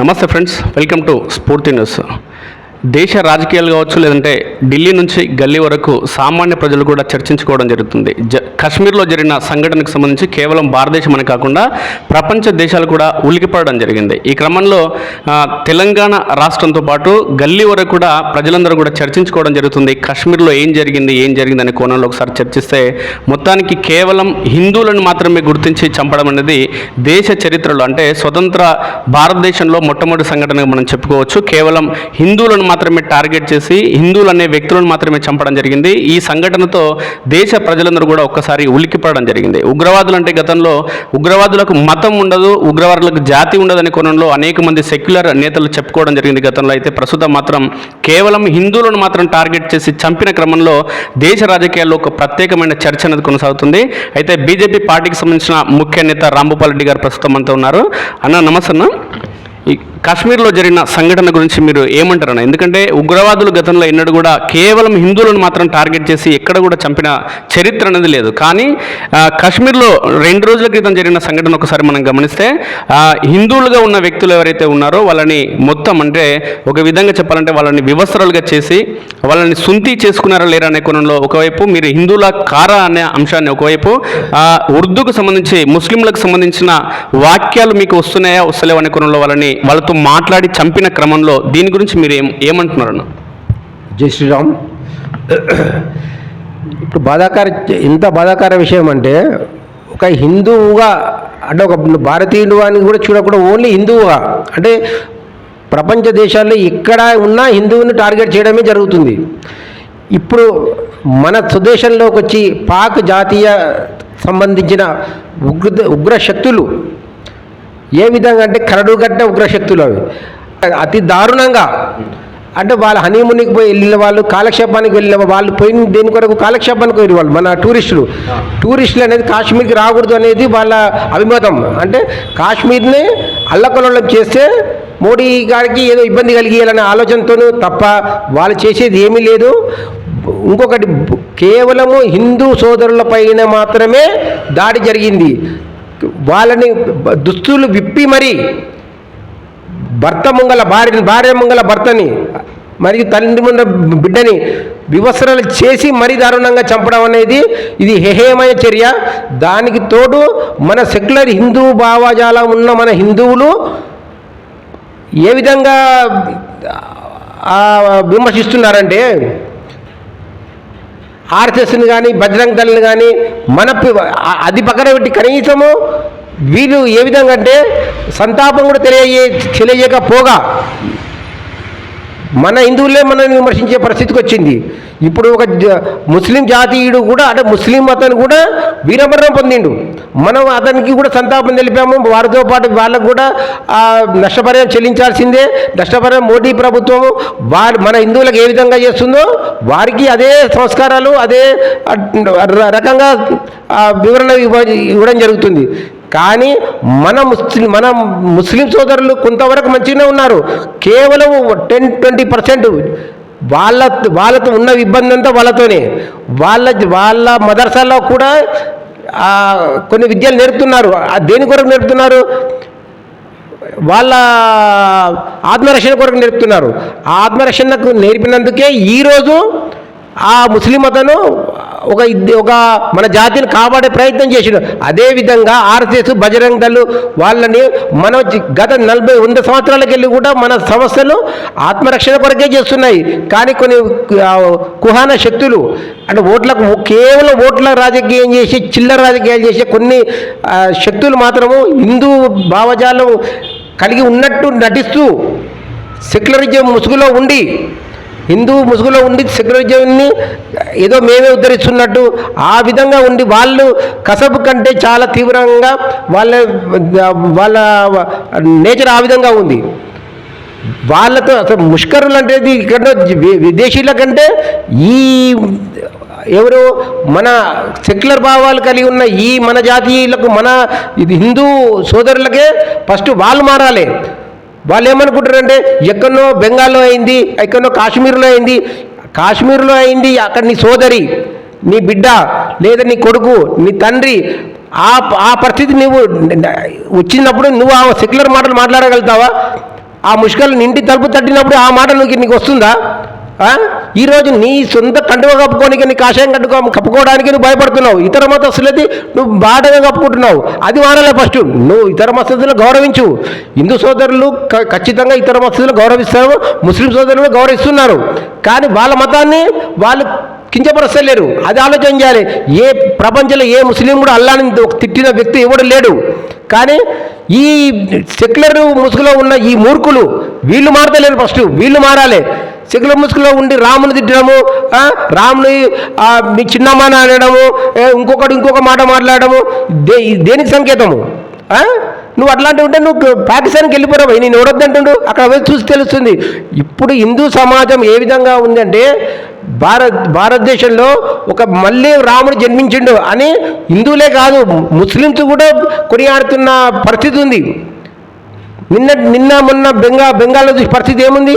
నమస్తే friends welcome to Spoorthi news. దేశ రాజకీయాలు కావచ్చు లేదంటే ఢిల్లీ నుంచి గల్లీ వరకు సామాన్య ప్రజలు కూడా చర్చించుకోవడం జరుగుతుంది. జ కాశ్మీర్లో జరిగిన సంఘటనకు సంబంధించి కేవలం భారతదేశం అని కాకుండా ప్రపంచ దేశాలు కూడా ఉలికిపడడం జరిగింది. ఈ క్రమంలో తెలంగాణ రాష్ట్రంతో పాటు గల్లీ వరకు కూడా ప్రజలందరూ కూడా చర్చించుకోవడం జరుగుతుంది. కాశ్మీర్లో ఏం జరిగింది ఏం జరిగింది అనే కోణంలో ఒకసారి చర్చిస్తే మొత్తానికి కేవలం హిందువులను మాత్రమే గుర్తించి చంపడం అనేది దేశ చరిత్రలో అంటే స్వతంత్ర భారతదేశంలో మొట్టమొదటి సంఘటనగా మనం చెప్పుకోవచ్చు. కేవలం హిందువులను మాత్రమే టార్గెట్ చేసి హిందువులు అనే వ్యక్తులను మాత్రమే చంపడం జరిగింది. ఈ సంఘటనతో దేశ ప్రజలందరూ కూడా ఒక్కసారి ఉలిక్కిపడడం జరిగింది. ఉగ్రవాదులు అంటే గతంలో ఉగ్రవాదులకు మతం ఉండదు ఉగ్రవాదులకు జాతి ఉండదనే కోణంలో అనేక మంది సెక్యులర్ నేతలు చెప్పుకోవడం జరిగింది గతంలో. అయితే ప్రస్తుతం మాత్రం కేవలం హిందువులను మాత్రం టార్గెట్ చేసి చంపిన క్రమంలో దేశ రాజకీయాల్లో ఒక ప్రత్యేకమైన చర్చ అనేది కొనసాగుతుంది. అయితే బీజేపీ పార్టీకి సంబంధించిన ముఖ్య నేత రాంభూపాల్ రెడ్డి గారు ప్రస్తుతం అంతా ఉన్నారు. అన్న నమస్తే అన్న. ఈ కాశ్మీర్లో జరిగిన సంఘటన గురించి మీరు ఏమంటారన్న? ఎందుకంటే ఉగ్రవాదులు గతంలో ఎన్నడూ కూడా కేవలం హిందువులను మాత్రం టార్గెట్ చేసి ఎక్కడ కూడా చంపిన చరిత్ర అనేది లేదు. కానీ కాశ్మీర్లో రెండు రోజుల క్రితం జరిగిన సంఘటన ఒకసారి మనం గమనిస్తే హిందువులుగా ఉన్న వ్యక్తులు ఎవరైతే ఉన్నారో వాళ్ళని మొత్తం అంటే ఒక విధంగా చెప్పాలంటే వాళ్ళని వివస్త్రాలుగా చేసి వాళ్ళని సుంతి చేసుకున్నారా లేరా అనే కోణంలో ఒకవైపు మీరు హిందువుల కారా అనే అంశాన్ని ఒకవైపు ఉర్దూకు సంబంధించి ముస్లింలకు సంబంధించిన వాక్యాలు మీకు వస్తున్నాయా వస్తలేవు అనే కోణంలో వాళ్ళని వాళ్ళతో మాట్లాడి చంపిన క్రమంలో దీని గురించి మీరు ఏం ఏమంటున్నారు జై శ్రీరామ్. ఇప్పుడు బాధాకర ఎంత బాధాకర విషయం అంటే ఒక హిందువుగా అంటే ఒక భారతీయుడు అని కూడా చూడకుండా ఓన్లీ హిందువుగా అంటే ప్రపంచ దేశాల్లో ఎక్కడ ఉన్న హిందువుని టార్గెట్ చేయడమే జరుగుతుంది. ఇప్పుడు మన స్వదేశంలోకి వచ్చి పాక్ జాతీయ సంబంధించిన ఉగ్ర ఉగ్ర శక్తులు ఏ విధంగా అంటే కరడుగట్ట ఉగ్రశక్తులు అవి. అతి దారుణంగా. అంటే వాళ్ళ హనీమూన్కి పోయి వెళ్ళిన వాళ్ళు కాలక్షేపానికి వెళ్ళిన వాళ్ళు పోయిన దేని కొరకు కాలక్షేపానికి వెళ్ళిన వాళ్ళు మన టూరిస్టులు. టూరిస్టులు అనేది కాశ్మీర్కి రాకూడదు అనేది వాళ్ళ అభిమతం. అంటే కాశ్మీర్ని అల్లకల్లోలం చేస్తే మోడీ గారికి ఏదో ఇబ్బంది కలిగేయాలనే ఆలోచనతోనూ తప్ప వాళ్ళు చేసేది ఏమీ లేదు. ఇంకొకటి కేవలము హిందూ సోదరుల పైన మాత్రమే దాడి జరిగింది. వాళ్ళని దుస్తులు విప్పి మరి భర్త ముంగల భార్య భార్య ముంగల భర్తని మరియు తండ్రి ముందర బిడ్డని వివసనలు చేసి మరీ దారుణంగా చంపడం అనేది ఇది హేహేమైన చర్య. దానికి తోడు మన సెక్యులర్ హిందూ భావజాలం ఉన్న మన హిందువులు ఏ విధంగా విమర్శిస్తున్నారంటే ఆర్ఎస్ఎస్ని కానీ బజరంగ్ దళని కానీ మన అది పక్కన పెట్టి కనీసము వీళ్ళు ఏ విధంగా అంటే సంతాపం కూడా తెలియజే తెలియజేయకపోగా మన హిందువులే మనల్ని విమర్శించే పరిస్థితికి వచ్చింది. ఇప్పుడు ఒక ముస్లిం జాతీయుడు కూడా అంటే ముస్లిం అతను కూడా వీరమరణం పొందిండు. మనం అతనికి కూడా సంతాపం తెలిపాము. వారితో పాటు వాళ్ళకు కూడా నష్టపరిహారం చెల్లించాల్సిందే. నష్టపరిహారం మోడీ ప్రభుత్వం వారి మన హిందువులకు ఏ విధంగా చేస్తుందో వారికి అదే సంస్కారాలు అదే రకంగా వివరణ ఇవ్వ ఇవ్వడం జరుగుతుంది. కానీ మన ముస్లిం మన ముస్లిం సోదరులు కొంతవరకు మంచిగానే ఉన్నారు. కేవలం టెన్ ట్వంటీ పర్సెంట్ వాళ్ళ వాళ్ళతో ఉన్న ఇబ్బంది అంతా వాళ్ళతోనే. వాళ్ళ వాళ్ళ మదర్సాలో కూడా కొన్ని విద్యలు నేర్పుతున్నారు. దేని కొరకు నేర్పుతున్నారు? వాళ్ళ ఆత్మరక్షణ కొరకు నేర్పుతున్నారు. ఆ ఆత్మరక్షణకు నేర్పినందుకే ఈరోజు ఆ ముస్లిం అతను ఒక ఒక మన జాతిని కాపాడే ప్రయత్నం చేసిండు. అదేవిధంగా ఆర్ఎస్ఎస్ బజరంగ్ దళ్ వాళ్ళని మన గత నలభై వంద సంవత్సరాలకు వెళ్ళి కూడా మన సంస్థలు ఆత్మరక్షణ కొరకే చేస్తున్నాయి. కానీ కొన్ని కుహాన శక్తులు అంటే ఓట్లకు కేవలం ఓట్ల రాజకీయం చేసి చిల్లర రాజకీయాలు చేసే కొన్ని శక్తులు మాత్రము హిందూ భావజాలం కలిగి ఉన్నట్టు నటిస్తూ సెక్యులరిజం ముసుగులో ఉండి హిందూ ముసుగులో ఉండి సెక్యులరిజంని ఏదో మేమే ఉద్ధరిస్తున్నట్టు ఆ విధంగా ఉండి వాళ్ళు కసబు కంటే చాలా తీవ్రంగా వాళ్ళ వాళ్ళ నేచర్ ఆ విధంగా ఉంది. వాళ్ళతో అసలు ముష్కరులు అంటే ఇక్కడ విదేశీయుల కంటే ఈ ఎవరు మన సెక్యులర్ భావాలు కలిగి ఉన్న ఈ మన జాతీయులకు మన ఇది హిందూ సోదరులకే ఫస్ట్ వాళ్ళు మారాలి. వాళ్ళు ఏమనుకుంటారంటే ఎక్కడో బెంగాల్లో అయింది ఎక్కడో కాశ్మీర్లో అయింది కాశ్మీర్లో అయింది అక్కడ నీ సోదరి నీ బిడ్డ లేదా నీ కొడుకు నీ తండ్రి ఆ ఆ పరిస్థితి నువ్వు వచ్చినప్పుడు నువ్వు ఆ సెక్యులర్ మాటలు మాట్లాడగలుగుతావా? ఆ ముష్కలు నిండి తలుపు తట్టినప్పుడు ఆ మాట నీకు నీకు వస్తుందా? ఈరోజు నీ సొంత కండువ కప్పుకోనికి నీ కాషాయం కట్టుకో కప్పుకోవడానికి నువ్వు భయపడుతున్నావు. ఇతర మతస్థులది నువ్వు బాటగా కప్పుకుంటున్నావు. అది మానాలే ఫస్ట్ నువ్వు ఇతర మతస్థులను గౌరవించు. హిందూ సోదరులు క- ఖచ్చితంగా ఇతర మతస్థులను గౌరవిస్తారు. ముస్లిం సోదరులు గౌరవిస్తున్నారు. కానీ వాళ్ళ మతాన్ని వాళ్ళు కించపరచలేరు అది ఆలోచన చేయాలి. ఏ ప్రపంచంలో ఏ ముస్లిం కూడా అల్లాని తిట్టిన వ్యక్తి ఎవడు లేడు. కానీ ఈ సెక్యులర్ ముసుగులో ఉన్న ఈ మూర్ఖులు వీళ్ళు మారతలేరు ఫస్ట్ వీళ్ళు మారాలి. సెక్యులర్ ముసుగులో ఉండి రాముని తిట్టడము రాముని మీ చిన్నమ్మాని అనడము ఇంకొకటి ఇంకొక మాట మాట్లాడము దే దేనికి సంకేతము? నువ్వు అట్లాంటి ఉంటే నువ్వు పాకిస్తాన్కి వెళ్ళిపోరావు నేను ఎవడొద్దంటుండు? అక్కడ చూసి తెలుస్తుంది. ఇప్పుడు హిందూ సమాజం ఏ విధంగా ఉందంటే భారత్ భారతదేశంలో ఒక మళ్ళీ రాముడు జన్మించిండు అని హిందువులే కాదు ముస్లిమ్స్ కూడా కొనియాడుతున్న పరిస్థితి ఉంది. నిన్న నిన్న మొన్న బెంగా బెంగాల్లో చూసి పరిస్థితి ఏముంది?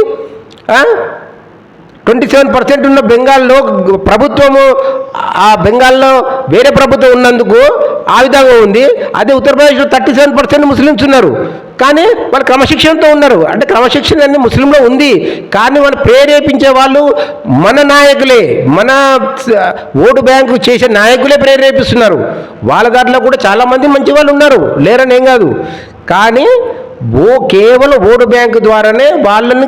ట్వంటీ సెవెన్ పర్సెంట్ ఉన్న బెంగాల్లో ప్రభుత్వము ఆ బెంగాల్లో వేరే ప్రభుత్వం ఉన్నందుకు ఆ విధంగా ఉంది. అదే ఉత్తరప్రదేశ్లో థర్టీ సెవెన్ పర్సెంట్ ముస్లిమ్స్ ఉన్నారు. కానీ వాళ్ళు క్రమశిక్షణతో ఉన్నారు. అంటే క్రమశిక్షణ అన్ని ముస్లింలో ఉంది. కానీ వాళ్ళు ప్రేరేపించే వాళ్ళు మన నాయకులే మన ఓటు బ్యాంకు చేసే నాయకులే ప్రేరేపిస్తున్నారు. వాళ్ళ దాంట్లో కూడా చాలామంది మంచి వాళ్ళు ఉన్నారు. లేరని ఏం కాదు. కానీ ఓ కేవలం ఓటు బ్యాంకు ద్వారానే వాళ్ళని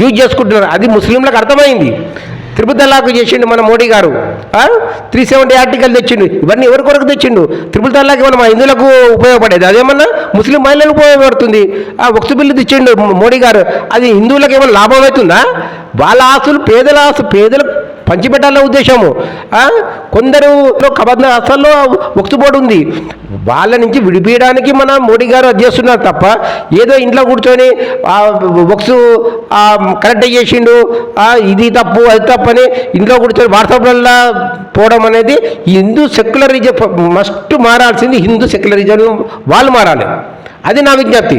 యూజ్ చేసుకుంటున్నారు. అది ముస్లింలకు అర్థమైంది. త్రిపుల్ తలాక్ చేసిండు మన మోడీ గారు. త్రీ సెవెంటీ ఆర్టికల్ తెచ్చిండు. ఇవన్నీ ఎవరి కొరకు తెచ్చిండు? త్రిపుల్ తలాక్ ఏమన్నా మా హిందువులకు ఉపయోగపడేది. అదేమన్నా? ముస్లిం మహిళలకు ఉపయోగపడుతుంది. ఆ వక్సు బిల్లు తెచ్చిండు మోడీ గారు. అది హిందువులకు ఏమైనా లాభం అవుతుందా? వాళ్ళ ఆస్తులు పేదల ఆస్తు పేదలకు పంచిపెట్టాలనే ఉద్దేశము. కొందరు కబంధ అసల్లో వక్తు ఉంది. వాళ్ళ నుంచి విడిపించడానికి మన మోడీ గారు చేస్తున్నారు తప్ప ఏదో ఇంట్లో కూర్చొని ఆ వక్సు కరెక్ట్ చేసిండు ఇది తప్పు అది తప్పు అని ఇంట్లో కూర్చొని వాట్సాప్లల్లా పోవడం అనేది హిందూ సెక్యులరిజం మస్ట్ మారాల్సింది హిందూ సెక్యులరిజం వాళ్ళు మారాలి. అది నా విజ్ఞప్తి.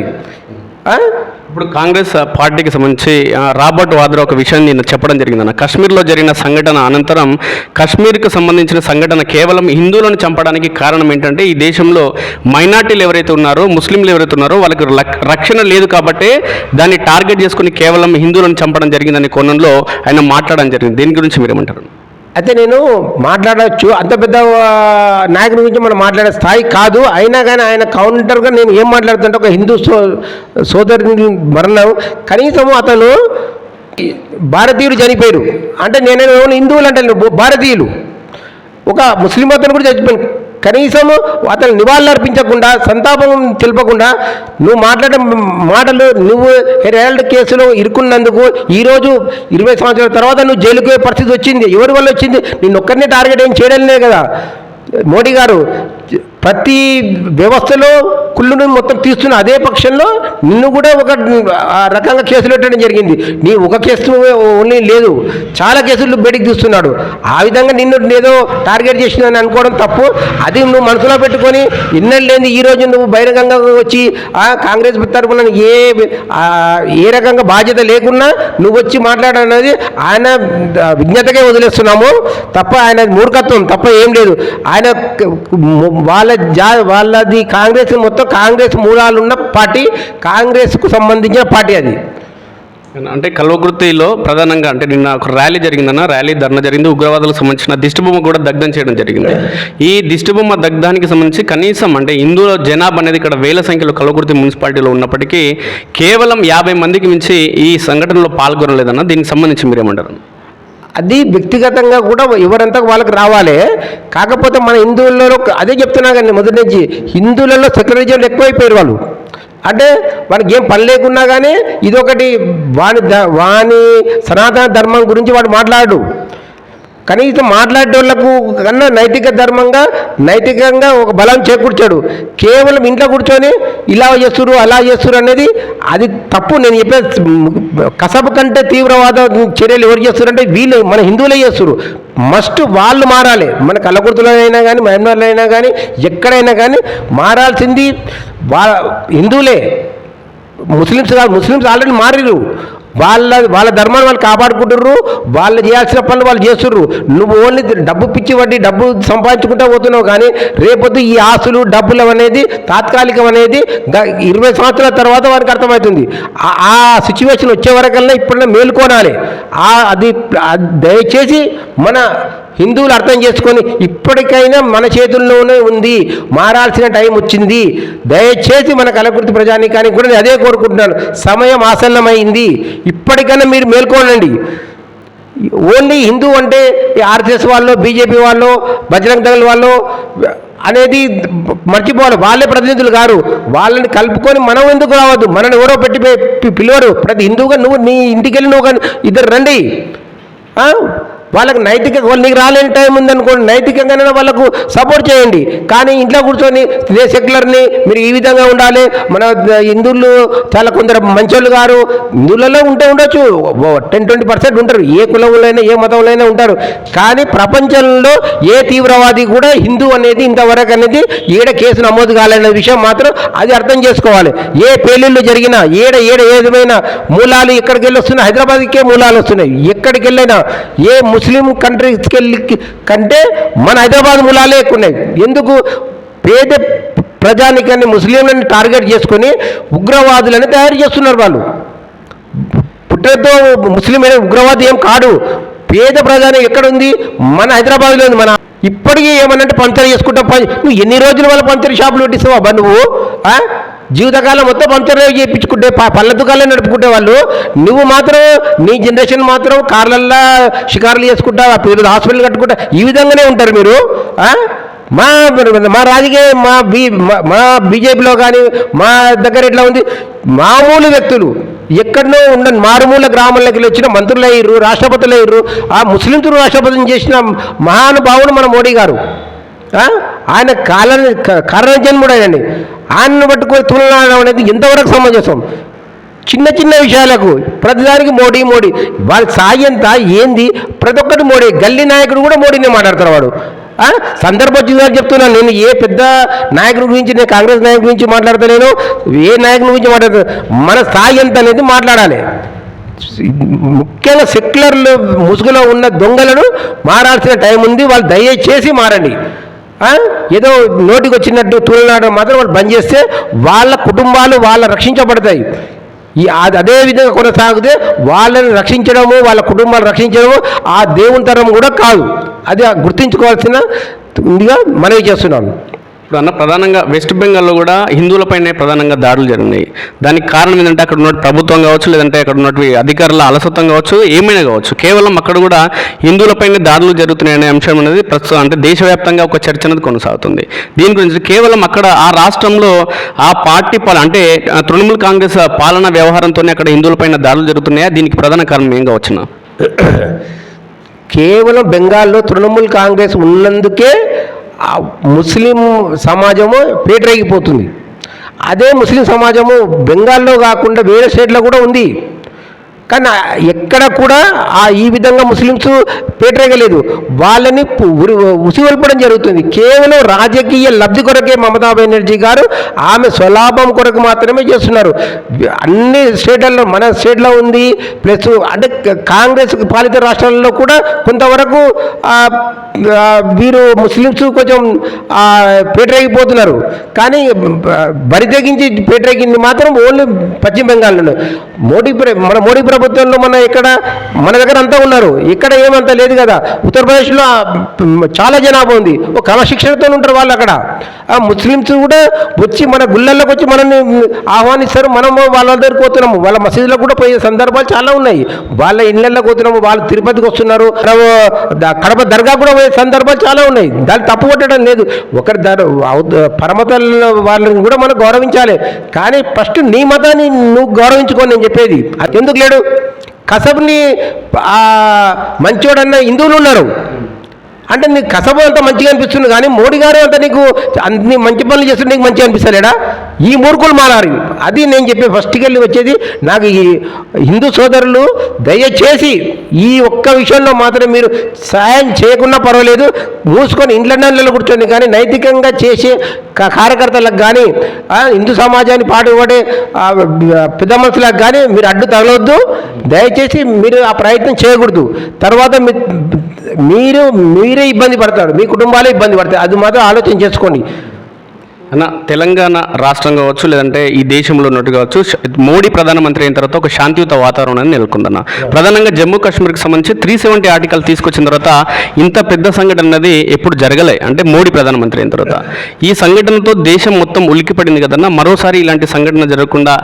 ఇప్పుడు కాంగ్రెస్ పార్టీకి సంబంధించి రాబర్ట్ వాద్రా ఒక విషయం నేను చెప్పడం జరిగిందన్న. కాశ్మీర్లో జరిగిన సంఘటన అనంతరం కాశ్మీర్కు సంబంధించిన సంఘటన కేవలం హిందువులను చంపడానికి కారణం ఏంటంటే ఈ దేశంలో మైనార్టీలు ఎవరైతే ఉన్నారో ముస్లింలు ఎవరైతే ఉన్నారో వాళ్ళకి రక్షణ లేదు కాబట్టి దాన్ని టార్గెట్ చేసుకుని కేవలం హిందువులను చంపడం జరిగిందనే కోణంలో ఆయన మాట్లాడడం జరిగింది. దీని గురించి మీరేమంటారు? అయితే నేను మాట్లాడవచ్చు అంత పెద్ద నాయకుని నాయకుడి గురించి మనం మాట్లాడే స్థాయి కాదు. అయినా కానీ ఆయన కౌంటర్గా నేను ఏం మాట్లాడుతుంటే ఒక హిందూ సో సోదరుని మరణం. కనీసం అతను భారతీయులు చనిపోయారు అంటే నేను హిందువులు అంటే భారతీయులు. ఒక ముస్లిం అతను కూడా చచ్చిపోయాను కనీసం అతను నివాళులు అర్పించకుండా సంతాపం తెలపకుండా నువ్వు మాట్లాడే మాటలు నువ్వు హెరాల్డ్ కేసులో ఇరుక్కున్నందుకు ఈరోజు ఇరవై సంవత్సరాల తర్వాత నువ్వు జైలుకు పరిస్థితి వచ్చింది. ఎవరి వల్ల వచ్చింది? నిన్ను ఒక్కరిని టార్గెట్ ఏం చేయడం లేదు కదా. మోడీ గారు ప్రతి వ్యవస్థలో కుళ్ళును మొత్తం తీస్తున్న అదే పక్షంలో నిన్ను కూడా ఒక రకంగా కేసులు పెట్టడం జరిగింది. నీ ఒక కేసు ఓన్లీ లేదు. చాలా కేసులు బయటికి తీస్తున్నాడు. ఆ విధంగా నిన్ను ఏదో టార్గెట్ చేసిందని అనుకోవడం తప్పు. అది నువ్వు మనసులో పెట్టుకొని ఇన్నెళ్ళు లేని ఈ రోజు నువ్వు బహిరంగంగా వచ్చి ఆ కాంగ్రెస్ తరపున ఏ ఏ రకంగా బాధ్యత లేకున్నా నువ్వు వచ్చి మాట్లాడనేది ఆయన విజ్ఞతకే వదిలేస్తున్నాము. తప్ప ఆయన మూర్ఖత్వం తప్ప ఏం లేదు. ఆయన వాళ్ళ వాళ్ళ జా వాళ్ళది కాంగ్రెస్ మొత్తం కాంగ్రెస్ మూలాలు ఉన్న పార్టీ కాంగ్రెస్కు సంబంధించిన పార్టీ అది. అంటే కల్వకుర్తిలో ప్రధానంగా అంటే నిన్న ఒక ర్యాలీ జరిగిందన్న ర్యాలీ ధర్నా జరిగింది. ఉగ్రవాదులకు సంబంధించిన దిష్టిబొమ్మ కూడా దగ్ధం చేయడం జరిగింది. ఈ దిష్టిబొమ్మ దగ్ధానికి సంబంధించి కనీసం అంటే హిందువుల జనాభా అనేది ఇక్కడ వేల సంఖ్యలో కల్వకుర్తి మున్సిపాలిటీలో ఉన్నప్పటికీ కేవలం యాభై మందికి మించి ఈ సంఘటనలో పాల్గొనలేదన్న దీనికి సంబంధించి మీరేమంటారు? అది వ్యక్తిగతంగా కూడా ఎవరంతా వాళ్ళకి రావాలి. కాకపోతే మన హిందువులలో అదే చెప్తున్నా కానీ మొదటి నుంచి హిందువులలో సెక్యులరిజం ఎక్కువైపోయారు వాళ్ళు. అంటే వాడికి ఏం పని లేకున్నా కానీ ఇదొకటి వాని వాని సనాతన ధర్మం గురించి వాడు మాట్లాడు. కనీసం మాట్లాడేటోళ్ళకు కన్నా నైతిక ధర్మంగా నైతికంగా ఒక బలం చేకూర్చాడు. కేవలం ఇంట్లో కూర్చొని ఇలా చేస్తురు అలా చేస్తురు అనేది అది తప్పు. నేను చెప్పే కసబు కంటే తీవ్రవాద చర్యలు ఎవరు చేస్తారంటే అంటే వీళ్ళు మన హిందువులే చేస్తున్నారు మస్ట్ వాళ్ళు మారాలి. మన కళ్ళకుర్తులో అయినా కానీ మహమ్నార్లో అయినా కానీ ఎక్కడైనా కానీ మారాల్సింది వా హిందువులే. ముస్లిమ్స్ కాదు ముస్లిమ్స్ ఆల్రెడీ మారిరు వాళ్ళ వాళ్ళ ధర్మాన్ని వాళ్ళు కాపాడుకుంటుర్రు వాళ్ళు చేయాల్సిన పనులు వాళ్ళు చేస్తుర్రు. నువ్వు ఓన్లీ డబ్బు పిచ్చి వడ్డీ డబ్బు సంపాదించుకుంటూ పోతున్నావు కానీ రేపొద్దు ఈ ఆస్తులు డబ్బులు అనేది తాత్కాలికం అనేది ఇరవై సంవత్సరాల తర్వాత వారికి అర్థమవుతుంది. ఆ- సిచ్యువేషన్ వచ్చే వరకల్లా ఇప్పుడన్నా మేలుకోనాలి అది దయచేసి మన హిందువులు అర్థం చేసుకొని ఇప్పటికైనా మన చేతుల్లోనే ఉంది మారాల్సిన టైం వచ్చింది. దయచేసి మన కలకృతి ప్రజానికానికి కూడా నేను అదే కోరుకుంటున్నాను. సమయం ఆసన్నమైంది. ఇప్పటికైనా మీరు మేల్కోనండి. ఓన్లీ హిందూ అంటే ఆర్ఎస్ఎస్ వాళ్ళు బీజేపీ వాళ్ళు బజరంగ్ దళ వాళ్ళు అనేది మర్చిపోవాలి. వాళ్ళే ప్రతినిధులు గారు వాళ్ళని కలుపుకొని మనం ఎందుకు రావద్దు? మనని ఎవరో పెట్టి పిలవరు. ప్రతి హిందువుగా నువ్వు నీ ఇంటికి వెళ్ళి నువ్వు కానీ ఇద్దరు రండి. వాళ్ళకి నైతిక వాళ్ళు నీకు రాలేని టైం ఉందనుకోండి నైతికంగానే వాళ్ళకు సపోర్ట్ చేయండి. కానీ ఇంట్లో కూర్చొని ఇదే సెక్యులర్ని మీరు ఈ విధంగా ఉండాలి. మన హిందువులు చాలా కొందరు మంచోళ్ళు గారు హిందువులలో ఉంటే ఉండొచ్చు. టెన్ ట్వంటీ పర్సెంట్ ఉంటారు. ఏ కులంలోనైనా ఏ మతంలో ఉంటారు. కానీ ప్రపంచంలో ఏ తీవ్రవాది కూడా హిందూ అనేది ఇంతవరకు అనేది ఏడ కేసు నమోదు కాలనే విషయం మాత్రం అది అర్థం చేసుకోవాలి. ఏ పెళ్ళిళ్ళు జరిగినా ఏడ ఏడ ఏదైనా మూలాలు ఎక్కడికి వెళ్ళి వస్తున్నాయి హైదరాబాద్కే మూలాలు వస్తున్నాయి. ఎక్కడికి వెళ్ళినా ఏ ముస్లిం కంట్రీస్కి వెళ్ళి కంటే మన హైదరాబాద్ మూలాలే ఎక్కువ ఉన్నాయి ఎందుకు? పేద ప్రజానికాన్ని ముస్లింలను టార్గెట్ చేసుకొని ఉగ్రవాదులను తయారు చేస్తున్నారు వాళ్ళు. పుట్టేతో ముస్లిం అనే ఉగ్రవాది ఏం కాడు. పేద ప్రజాని ఎక్కడ ఉంది మన హైదరాబాద్లో ఉంది. మన ఇప్పటికీ ఏమనంటే పంచర్ చేసుకుంటాం నువ్వు ఎన్ని రోజులు వాళ్ళ పంచర్ షాపులు పెట్టిస్తావు అబ్బా నువ్వు జీవితకాలం మొత్తం పంచర్ చేయించుకుంటే పళ్ళ దుకాణాలే నడుపుకుంటే వాళ్ళు నువ్వు మాత్రం నీ జనరేషన్ మాత్రం కార్లల్లో షికారులు చేసుకుంటా పేరు హాస్పిటల్ కట్టుకుంటా ఈ విధంగానే ఉంటారు మీరు మా మా రాజకీయ మా బీ మా- మా బీజేపీలో కానీ మా దగ్గర ఎట్లా ఉంది మామూలు వ్యక్తులు ఎక్కడనో ఉన్న మారుమూల గ్రామాల్లోకి వచ్చిన మంత్రులు అయ్యారు రాష్ట్రపతులు అయ్యారు ఆ ముస్లింలు రాష్ట్రపతిని చేసిన మహానుభావుడు మన మోడీ గారు. ఆయన కాల కారణ జన్ముడు ఆయనని ఆయనను పట్టుకొని తులనాడడం అనేది ఎంతవరకు సమంజసం? చిన్న చిన్న విషయాలకు ప్రతిదానికి మోడీ మోడీ. వాళ్ళ సాయంతా ఏంది? ప్రతి ఒక్కటి మోడీ. గల్లీ నాయకుడు కూడా మోడీనే మాట్లాడతారు వాడు. ఆ? సందర్భోచితంగా చెప్తున్నాను. నేను ఏ పెద్ద నాయకుడి గురించి నేను కాంగ్రెస్ నాయకుడి గురించి మాట్లాడతలేను. ఏ నాయకుడి గురించి మాట్లాడతాను మన స్థాయి ఎంత అనేది మాట్లాడాలి. ముఖ్యంగా సెక్యులర్లు ముసుగులో ఉన్న దొంగలను మారాల్సిన టైం ఉంది. వాళ్ళు దయచేసి మారండి. ఏదో నోటికి వచ్చినట్టు తూలనాడడం మాత్రం వాళ్ళు బంద్ చేస్తే వాళ్ళ కుటుంబాలు వాళ్ళ రక్షించబడతాయి. ఈ అది అదే విధంగా కొనసాగితే వాళ్ళని రక్షించడము వాళ్ళ కుటుంబాలు రక్షించడము ఆ దేవుని తరం కూడా కాదు. అది గుర్తించుకోవాల్సిన ఉందిగా మనవి చేస్తున్నాను. ఇప్పుడు అన్న ప్రధానంగా వెస్ట్ బెంగాల్లో కూడా హిందువులపైనే ప్రధానంగా దాడులు జరిగినాయి. దానికి కారణం ఏంటంటే అక్కడ ఉన్న ప్రభుత్వం కావచ్చు లేదంటే అక్కడ ఉన్నటువంటి అధికారుల అలసత్వం కావచ్చు ఏమైనా కావచ్చు. కేవలం అక్కడ కూడా హిందువులపైనే దాడులు జరుగుతున్నాయనే అంశం అనేది ప్రస్తుతం అంటే దేశవ్యాప్తంగా ఒక చర్చ అనేది కొనసాగుతుంది. దీని గురించి కేవలం అక్కడ ఆ రాష్ట్రంలో ఆ పార్టీ పాలన అంటే తృణమూల్ కాంగ్రెస్ పాలన వ్యవహారంతోనే అక్కడ హిందువులపైన దాడులు జరుగుతున్నాయా? దీనికి ప్రధాన కారణం ఏం కావచ్చునా కేవలం బెంగాల్లో తృణమూల్ కాంగ్రెస్ ఉన్నందుకే ఆ ముస్లిం సమాజము పేటరేగిపోతుంది. అదే ముస్లిం సమాజము బెంగాల్లో కాకుండా వేరే స్టేట్లో కూడా ఉంది. కానీ ఎక్కడ కూడా ఆ ఈ విధంగా ముస్లిమ్స్ పేటరేగలేదు. వాళ్ళని పు- ఉసిగొల్పడం జరుగుతుంది. కేవలం రాజకీయ లబ్ధి కొరకే మమతా బెనర్జీ గారు ఆమె స్వలాభం కొరకు మాత్రమే చేస్తున్నారు. అన్ని స్టేట్లలో మన స్టేట్లో ఉంది. ప్లస్ అంటే కాంగ్రెస్ పాలిత రాష్ట్రాల్లో కూడా కొంతవరకు వీరు ముస్లిమ్స్ కొంచెం పేటరేగిపోతున్నారు. కానీ బ- బరి తెగించి పేటరేగింది మాత్రం ఓన్లీ పశ్చిమ బెంగాల్లో మోడీ ప్ర- మన మోడీ ప్రభుత్వంలో మన ఇక్కడ మన దగ్గర అంతా ఉన్నారు. ఇక్కడ ఏమంత లేదు కదా. ఉత్తరప్రదేశ్లో చాలా జనాభా ఉంది. ఒక క్రమశిక్షణతో ఉంటారు వాళ్ళు అక్కడ. ఆ ముస్లిమ్స్ కూడా వచ్చి మన గుళ్ళల్లోకి వచ్చి మనల్ని ఆహ్వానిస్తారు. మనము వాళ్ళ దగ్గరికి పోతున్నాము. వాళ్ళ మసీదులో కూడా పోయే సందర్భాలు చాలా ఉన్నాయి. వాళ్ళ ఇళ్ళల్లోకి పోతున్నాము. వాళ్ళు తిరుపతికి వస్తున్నారు. కడప దర్గా కూడా పోయే సందర్భాలు చాలా ఉన్నాయి. దాన్ని తప్పు కొట్టడం లేదు. ఒకరి దర్ పరమతల వాళ్ళని కూడా మనం గౌరవించాలి. కానీ ఫస్ట్ నీ మతాన్ని నువ్వు గౌరవించుకోని నేను చెప్పేది. ఎందుకు లేడు? కసబ్ని ఆ, మంచోడన్న హిందువులు ఉన్నారు. అంటే నీకు కసబు అంత మంచిగా అనిపిస్తుంది కానీ మోడీ గారు అంత నీకు అన్ని మంచి పనులు చేస్తుంటే నీకు మంచిగా అనిపిస్తలేడా? ఈ మూర్ఖులు మారారు. అది నేను చెప్పే ఫస్ట్కి వెళ్ళి వచ్చేది నాకు ఈ హిందూ సోదరులు దయచేసి ఈ ఒక్క విషయంలో మాత్రం మీరు సహాయం చేయకున్నా పర్వాలేదు. మూసుకొని ఇంట్లో నెలలు కూర్చొని కానీ నైతికంగా చేసే కార్యకర్తలకు కానీ హిందూ సమాజాన్ని పాటుపడే ఆ, పెద్ద మనుషులకు కానీ మీరు అడ్డు తగలవద్దు దయచేసి మీరు ఆ ప్రయత్నం చేయకూడదు. తర్వాత మీ- మీరు మీరే ఇబ్బంది పడతారు. మీ కుటుంబాలే ఇబ్బంది పడతారు అది మాత్రం ఆలోచన చేసుకోండి. అన్న తెలంగాణ రాష్ట్రం కావచ్చు లేదంటే ఈ దేశంలో ఉన్నట్టు కావచ్చు మోడీ ప్రధానమంత్రి అయిన తర్వాత ఒక శాంతియుత వాతావరణాన్ని నెలకొందన్న. ప్రధానంగా జమ్మూ కాశ్మీర్కి సంబంధించి త్రీ సెవెంటీ ఆర్టికల్ తీసుకొచ్చిన తర్వాత ఇంత పెద్ద సంఘటన అన్నది ఎప్పుడు జరగలే అంటే మోడీ ప్రధానమంత్రి అయిన తర్వాత. ఈ సంఘటనతో దేశం మొత్తం ఉలిక్కిపడింది కదన్న. మరోసారి ఇలాంటి సంఘటన జరగకుండా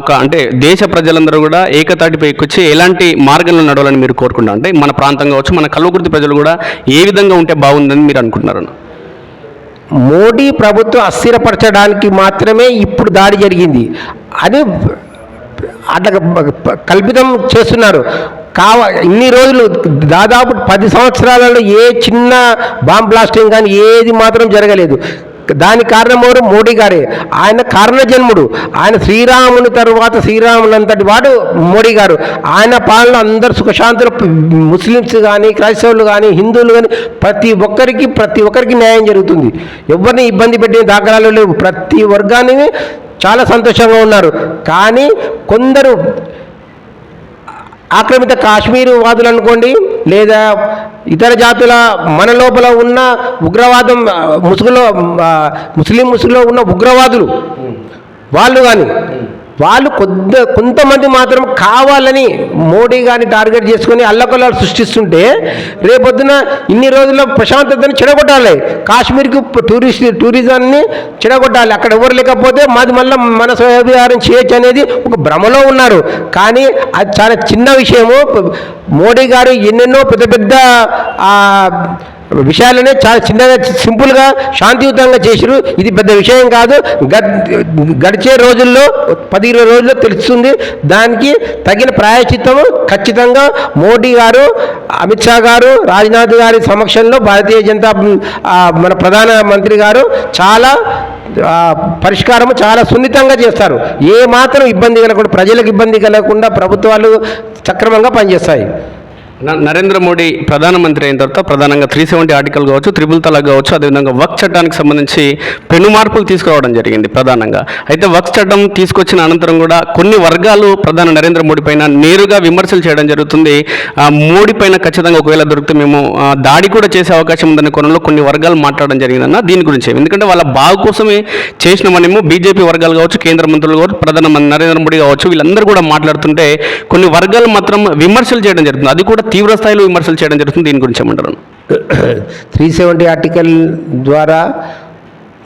ఒక అంటే దేశ ప్రజలందరూ కూడా ఏకతాటిపై వచ్చి ఎలాంటి మార్గంలో నడవాలని మీరు కోరుకుంటారు అంటే మన ప్రాంతం కావచ్చు మన కల్వకుర్తి ప్రజలు కూడా ఏ విధంగా ఉంటే బాగుందని మీరు అనుకుంటున్నారు మోడీ ప్రభుత్వం అస్థిరపరచడానికి మాత్రమే ఇప్పుడు దాడి జరిగింది. అని అట్లా కల్పితం చేస్తున్నారు. కావ ఇన్ని రోజులు దాదాపు పది సంవత్సరాలలో ఏ చిన్న బాంబ్ బ్లాస్టింగ్ కానీ ఏది మాత్రం జరగలేదు. దాని కారణం మోడీ గారే. ఆయన కారణ జన్ముడు ఆయన శ్రీరాముని తరువాత శ్రీరాములంతటి వాడు మోడీ గారు. ఆయన పాలన అందరు సుఖశాంతులు ముస్లిమ్స్ కానీ క్రైస్తవులు కానీ హిందువులు కానీ ప్రతి ఒక్కరికి ప్రతి ఒక్కరికి న్యాయం జరుగుతుంది. ఎవరిని ఇబ్బంది పెట్టిన దాఖలాలు లేవు. ప్రతి వర్గాన్ని చాలా సంతోషంగా ఉన్నారు. కానీ కొందరు ఆక్రమిత కాశ్మీరు వాదులు అనుకోండి లేదా ఇతర జాతుల మన లోపల ఉన్న ఉగ్రవాదం ముసుగులో ముస్లిం ముసుగులో ఉన్న ఉగ్రవాదులు వాళ్ళు కానీ వాళ్ళు కొద్ది కొంతమంది మాత్రం కావాలని మోడీ గారిని టార్గెట్ చేసుకొని అల్లకొల్లాలు సృష్టిస్తుంటే రేపొద్దున ఇన్ని రోజుల్లో ప్రశాంతతని చెడగొట్టాలి. కాశ్మీర్కి టూరిస్ట్ టూరిజాన్ని చెడగొట్టాలి. అక్కడ ఎవరు లేకపోతే మాది మళ్ళీ మన స్వవిహారం చేయొచ్చు అనేది ఒక భ్రమలో ఉన్నారు. కానీ అది చాలా చిన్న విషయము. మోడీ గారు ఎన్నెన్నో పెద్ద పెద్ద విషయాలనే చాలా చిన్నగా సింపుల్గా శాంతియుతంగా చేసిరు. ఇది పెద్ద విషయం కాదు. గడ్ గడిచే రోజుల్లో పది ఇరవై రోజుల్లో తెలుస్తుంది. దానికి తగిన ప్రాయచిత్తము ఖచ్చితంగా మోడీ గారు అమిత్ షా గారు రాజ్నాథ్ గారి సమక్షంలో భారతీయ జనతా మన ప్రధాన మంత్రి గారు చాలా పరిష్కారం చాలా సున్నితంగా చేస్తారు. ఏ మాత్రం ఇబ్బంది కలగకుండా ప్రజలకు ఇబ్బంది కలగకుండా ప్రభుత్వాలు సక్రమంగా పనిచేస్తాయి. నరేంద్ర మోడీ ప్రధానమంత్రి అయిన తర్వాత ప్రధానంగా త్రీ సెవెంటీ ఆర్టికల్ కావచ్చు త్రిపుల్ తలాక్ కావచ్చు అదేవిధంగా వక్ చట్టానికి సంబంధించి పెను మార్పులు తీసుకురావడం జరిగింది ప్రధానంగా. అయితే వక్ చట్టం తీసుకొచ్చిన అనంతరం కూడా కొన్ని వర్గాలు ప్రధాని నరేంద్ర మోడీ పైన నేరుగా విమర్శలు చేయడం జరుగుతుంది. మోడీ పైన ఖచ్చితంగా ఒకవేళ దొరికితే మేము దాడి కూడా చేసే అవకాశం ఉందనే కోణంలో కొన్ని వర్గాలు మాట్లాడడం జరిగిందన్న దీని గురించి. ఎందుకంటే వాళ్ళ బాగు కోసమే చేసినామనేమో బీజేపీ వర్గాలు కావచ్చు కేంద్ర మంత్రులు కావచ్చు ప్రధానమంత్రి నరేంద్ర మోడీ కావచ్చు వీళ్ళందరూ కూడా మాట్లాడుతుంటే కొన్ని వర్గాలు మాత్రం విమర్శలు చేయడం జరుగుతుంది. అది కూడా తీవ్ర స్థాయిలో విమర్శలు చేయడం జరుగుతుంది. దీని గురించి ఏమంటారు? త్రీ సెవెంటీ ఆర్టికల్ ద్వారా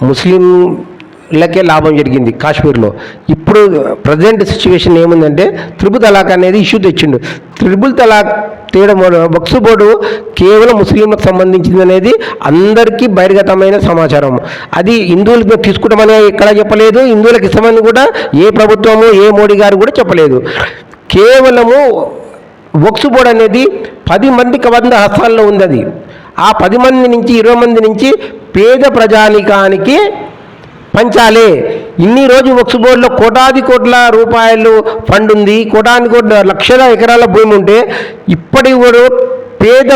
ముస్లింలకే లాభం జరిగింది కాశ్మీర్లో. ఇప్పుడు ప్రజెంట్ సిచ్యువేషన్ ఏముందంటే త్రిపుల్ తలాక్ అనేది ఇష్యూ తెచ్చిండు. త్రిబుల్ తలాక్ తేయడం వల్ల వక్స్ బోర్డు కేవలం ముస్లింలకు సంబంధించింది అనేది అందరికీ బహిర్గతమైన సమాచారం. అది హిందువులకు తీసుకోవడం తీసుకుంటామని ఎక్కడ చెప్పలేదు. హిందువులకు ఇస్తామని కూడా ఏ ప్రభుత్వము ఏ మోడీ గారు కూడా చెప్పలేదు. కేవలము వక్స్ బోర్డు అనేది పది మందికి వంద హస్తాల్లో ఉంది అది ఆ పది మంది నుంచి ఇరవై మంది నుంచి పేద ప్రజానికానికి పంచాలి. ఇన్ని రోజు వక్స్ బోర్డులో కోటాది కోట్ల రూపాయలు ఫండ్ ఉంది. కోటాది కోట్ల లక్షల ఎకరాల భూమి ఉంటే ఇప్పటి కూడా పేద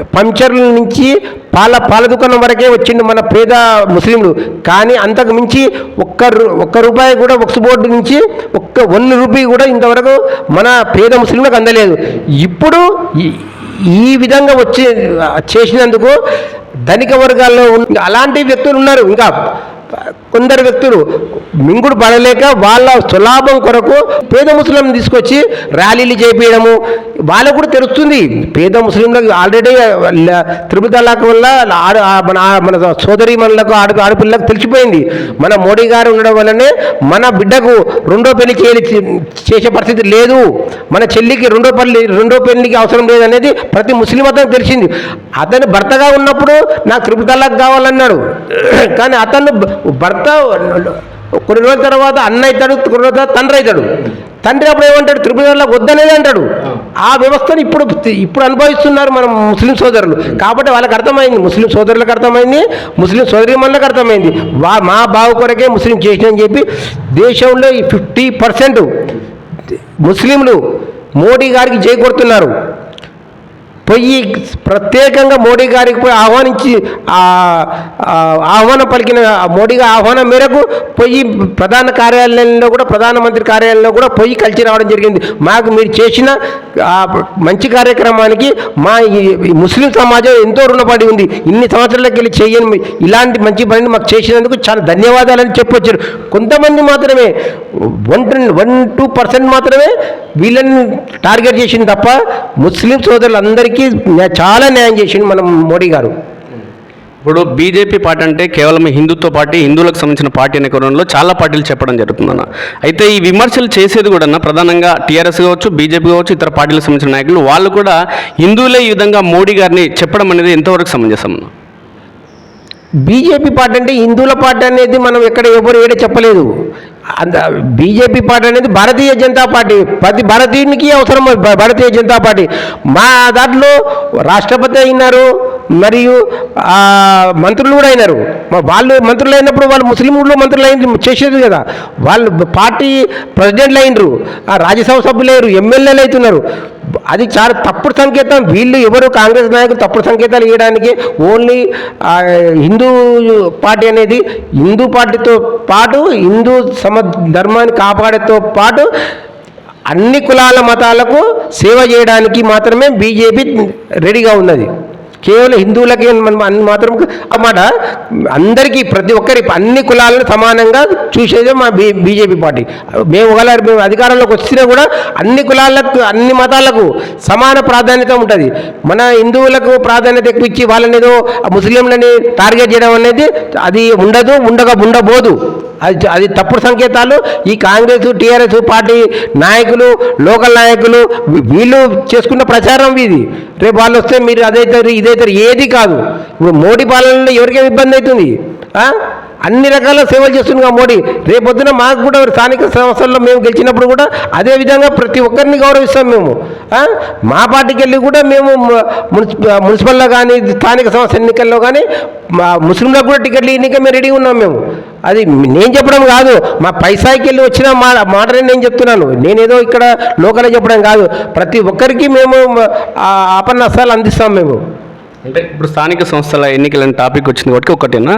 పంచర్ల నుంచి పాల పాల దుకాణం వరకే వచ్చిండు మన పేద ముస్లింలు. కానీ అంతకు మించి ఒక్క ఒక్క రూపాయి కూడా వక్స్ బోర్డు నుంచి ఒక్క వన్ రూపీ కూడా ఇంతవరకు మన పేద ముస్లింలకు అందలేదు. ఇప్పుడు ఈ- విధంగా వచ్చి చేసినందుకు ధనిక వర్గాల్లో అలాంటి వ్యక్తులు ఉన్నారు. ఇంకా కొందరు వ్యక్తులు మింగుడు పడలేక వాళ్ళ సులాభం కొరకు పేద ముస్లిం తీసుకొచ్చి ర్యాలీలు చేపించడము వాళ్ళకు కూడా తెలుస్తుంది పేద ముస్లింలకు ఆల్రెడీ త్రిపుల్ తలాక్ వల్ల ఆడ- మన మన సోదరి మనలకు ఆడ ఆడపిల్లలకు తెలిసిపోయింది. మన మోడీ గారు ఉండడం వల్లనే మన బిడ్డకు రెండో పెళ్ళి చేయాలి చేసే పరిస్థితి లేదు. మన చెల్లికి రెండో పెళ్ళి రెండో పెళ్ళికి అవసరం లేదనేది ప్రతి ముస్లిం అతనికి తెలిసింది. అతను భర్తగా ఉన్నప్పుడు నాకు త్రిపుల్ తలాక్ కావాలన్నాడు. కానీ అతను భర్త కొన్ని రోజుల తర్వాత అన్న అవుతాడు కొన్ని రోజుల తర్వాత తండ్రి అవుతాడు. తండ్రి అప్పుడు ఏమంటాడు? త్రిపురలో వద్దనేది అంటాడు. ఆ వ్యవస్థను ఇప్పుడు ఇప్పుడు అనుభవిస్తున్నారు మన ముస్లిం సోదరులు. కాబట్టి వాళ్ళకి అర్థమైంది. ముస్లిం సోదరులకు అర్థమైంది ముస్లిం సోదరిమణులకు అర్థమైంది. వా మా బావు కొరకే ముస్లిం చేసిన చెప్పి దేశంలో ఈ ఫిఫ్టీ పర్సెంట్ ముస్లింలు మోడీ గారికి చేకూరుతున్నారు పోయి ప్రత్యేకంగా మోడీ గారికి పోయి ఆహ్వానించి ఆహ్వానం పలికిన మోడీగా మోడీ గారి ఆహ్వానం మేరకు పోయి ప్రధాన కార్యాలయంలో కూడా ప్రధానమంత్రి కార్యాలయంలో కూడా పోయి కలిసి రావడం జరిగింది. మాకు మీరు చేసిన మంచి కార్యక్రమానికి మా ఈ ముస్లిం సమాజం ఎంతో రుణపడి ఉంది. ఇన్ని సంవత్సరాలకి వెళ్ళి చేయని ఇలాంటి మంచి పనిని మాకు చేసినందుకు చాలా ధన్యవాదాలని చెప్పొచ్చారు. కొంతమంది మాత్రమే వన్ వన్ టూ పర్సెంట్ మాత్రమే వీళ్ళని టార్గెట్ చేసింది తప్ప ముస్లిం సోదరులందరికీ చాలా న్యాయం చేసిండు మనం మోడీ గారు. ఇప్పుడు బీజేపీ పార్టీ అంటే కేవలం హిందుత్వ పార్టీ హిందువులకు సంబంధించిన పార్టీ అనే కోణంలో చాలా పార్టీలు చెప్పడం జరుగుతుందన్న. అయితే ఈ విమర్శలు చేసేది కూడా ప్రధానంగా టీఆర్ఎస్ కావచ్చు బీజేపీ కావచ్చు ఇతర పార్టీలకు సంబంధించిన నాయకులు వాళ్ళు కూడా హిందువులే ఈ విధంగా మోడీ గారిని చెప్పడం అనేది ఎంతవరకు సమంజసం బీజేపీ పార్టీ అంటే హిందువుల పార్టీ అనేది మనం ఎక్కడ ఎవరు ఏడ చెప్పలేదు. అంద బీజేపీ పార్టీ అనేది భారతీయ జనతా పార్టీ. ప్రతి భారతీయునికి అవసరం భ- భారతీయ జనతా పార్టీ. మా దాంట్లో రాష్ట్రపతి అయినారు మరియు మంత్రులు కూడా అయినారు. వాళ్ళు మంత్రులు అయినప్పుడు వాళ్ళు ముస్లిం మంత్రులు అయిన చేసేది కదా. వాళ్ళు పార్టీ ప్రెసిడెంట్లు అయినరు ఆ రాజ్యసభ సభ్యులు అయ్యారు ఎమ్మెల్యేలు అవుతున్నారు అది చాలా తప్పుడు సంకేతం. వీళ్ళు ఎవరు కాంగ్రెస్ నాయకులు తప్పుడు సంకేతాలు ఇవ్వడానికి ఓన్లీ హిందూ పార్టీ అనేది హిందూ పార్టీతో పాటు హిందూ సమ ధర్మాన్ని కాపాడేతో పాటు అన్ని కులాల మతాలకు సేవ చేయడానికి మాత్రమే బీజేపీ రెడీగా ఉన్నది. కేవలం హిందువులకి మనం అన్ని మాత్రం అన్నమాట. అందరికీ ప్రతి ఒక్కరి అన్ని కులాలను సమానంగా చూసేదే మా బీ బీజేపీ పార్టీ. మేము ఒకవేళ మేము అధికారంలోకి వచ్చినా కూడా అన్ని కులాలకు అన్ని మతాలకు సమాన ప్రాధాన్యత ఉంటుంది. మన హిందువులకు ప్రాధాన్యత ఎక్కువ ఇచ్చి వాళ్ళని ఏదో ముస్లింలని టార్గెట్ చేయడం అనేది అది ఉండదు ఉండగా ఉండబోదు. అది అది తప్పుడు సంకేతాలు. ఈ కాంగ్రెస్ టీఆర్ఎస్ పార్టీ నాయకులు లోకల్ నాయకులు వీళ్ళు చేసుకున్న ప్రచారం ఇది. రేపు వాళ్ళు వస్తే మీరు అదైతారు ఇదైతారు ఏది కాదు. ఇప్పుడు మోడీ పాలనలో ఎవరికేమి ఇబ్బంది అవుతుంది? అన్ని రకాల సేవలు చేస్తుంది మోడీ. రేపొద్దున మాకు కూడా స్థానిక సంస్థల్లో మేము గెలిచినప్పుడు కూడా అదే విధంగా ప్రతి ఒక్కరిని గౌరవిస్తాం మేము. మా పార్టీకి వెళ్ళి కూడా మేము మున్సిపల్లో కానీ స్థానిక సంస్థ ఎన్నికల్లో కానీ మా ముస్లింలకు కూడా టికెట్లు ఎన్నిక మేము రెడీ ఉన్నాం మేము. అది నేను చెప్పడం కాదు. మా పైసాకి వెళ్ళి వచ్చిన మా మాటనే నేను చెప్తున్నాను. నేనేదో ఇక్కడ లోకల్ చెప్పడం కాదు. ప్రతి ఒక్కరికి మేము ఆ ఆపన్నస్తాలు అందిస్తాం మేము. అంటే ఇప్పుడు స్థానిక సంస్థల ఎన్నికల టాపిక్ వచ్చింది కాబట్టి ఒకటేనా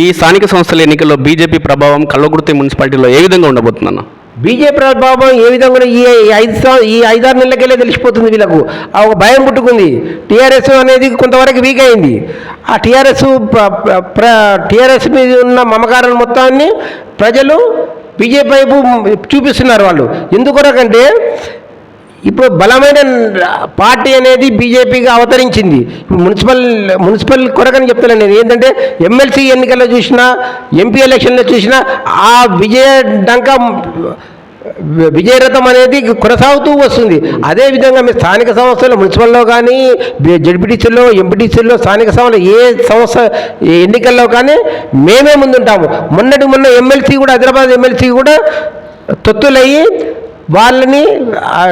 ఈ స్థానిక సంస్థల ఎన్నికల్లో బీజేపీ ప్రభావం కల్లకుర్తి మున్సిపాలిటీలో ఏ విధంగా ఉండబోతుందన్న బీజేపీ ప్రభావం ఏ విధంగా ఈ ఐదు ఈ ఐదారు నెలలకెళ్ళే తెలిసిపోతుంది వీళ్ళకు. ఆ ఒక భయం పుట్టుకుంది. టీఆర్ఎస్ అనేది కొంతవరకు వీక్ అయింది. ఆ టీఆర్ఎస్ టీఆర్ఎస్ మీద ఉన్న మమకారం మొత్తాన్ని ప్రజలు బీజేపీ వైపు చూపిస్తున్నారు వాళ్ళు. ఎందుకొరకంటే ఇప్పుడు బలమైన పార్టీ అనేది బీజేపీగా అవతరించింది. మున్సిపల్ మున్సిపల్ కొరకని చెప్తాను నేను. ఏంటంటే ఎమ్మెల్సీ ఎన్నికల్లో చూసినా ఎంపీ ఎలక్షన్లో చూసినా ఆ విజయ డంక విజయరథం అనేది కొనసాగుతూ వస్తుంది. అదేవిధంగా మీ స్థానిక సంస్థలు మున్సిపల్లో కానీ జడ్పీటీసీలో ఎంపీటీసీలో స్థానిక సంస్థలు ఏ సంస్థ ఎన్నికల్లో కానీ మేమే ముందుంటాము. మొన్నటి మొన్న ఎమ్మెల్సీ కూడా హైదరాబాద్ ఎమ్మెల్సీ కూడా తొత్తులయ్యి వాళ్ళని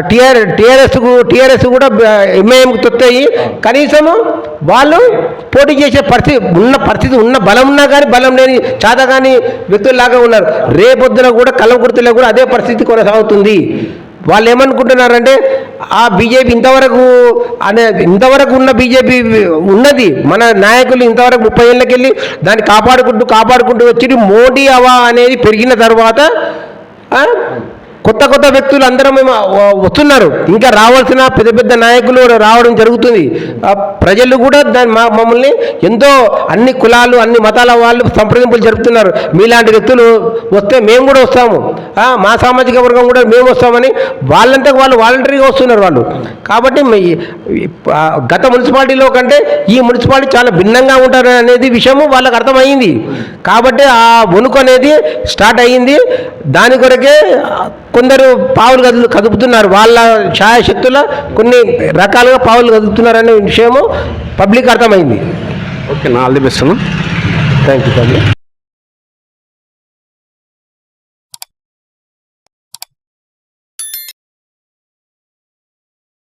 టీఆర్ టీఆర్ఎస్కు టీఆర్ఎస్ కూడా ఎంఐఎంకి తొత్తయి. కనీసము వాళ్ళు పోటీ చేసే పరిస్థితి ఉన్న పరిస్థితి ఉన్న బలం ఉన్నా కానీ బలం లేని చాత కానీ వ్యక్తుల్లాగా ఉన్నారు. రేపొద్దున కూడా కలవకుర్తిలో కూడా అదే పరిస్థితి కొనసాగుతుంది. వాళ్ళు ఏమనుకుంటున్నారంటే ఆ బీజేపీ ఇంతవరకు అనే ఇంతవరకు ఉన్న బీజేపీ ఉన్నది. మన నాయకులు ఇంతవరకు ముప్పై ఏళ్ళకెళ్ళి దాన్ని కాపాడుకుంటూ కాపాడుకుంటూ వచ్చి మోడీ అవా అనేది పెరిగిన తర్వాత కొత్త కొత్త వ్యక్తులు అందరం మేము వస్తున్నారు. ఇంకా రావాల్సిన పెద్ద పెద్ద నాయకులు రావడం జరుగుతుంది. ప్రజలు కూడా దాని మా మమ్మల్ని ఎంతో అన్ని కులాలు అన్ని మతాల వాళ్ళు సంప్రదింపులు జరుపుతున్నారు. మీలాంటి వ్యక్తులు వస్తే మేము కూడా వస్తాము. మా సామాజిక వర్గం కూడా మేము వస్తామని వాళ్ళంతా వాళ్ళు వాలంటరీగా వస్తున్నారు వాళ్ళు. కాబట్టి గత మున్సిపాలిటీలో కంటే ఈ మున్సిపాలిటీ చాలా భిన్నంగా ఉంటారు అనేది విషయము వాళ్ళకి అర్థమైంది. కాబట్టి ఆ వణుకు అనేది స్టార్ట్ అయ్యింది. దాని కొరకే కొందరు పావులు కదులు కదుపుతున్నారు. వాళ్ళ ఛాయశక్తుల కొన్ని రకాలుగా పావులు కదుపుతున్నారనే విషయము పబ్లిక్ అర్థమైంది. ఓకే నా ఆల్ ది బెస్ట్ అన్న. Thank you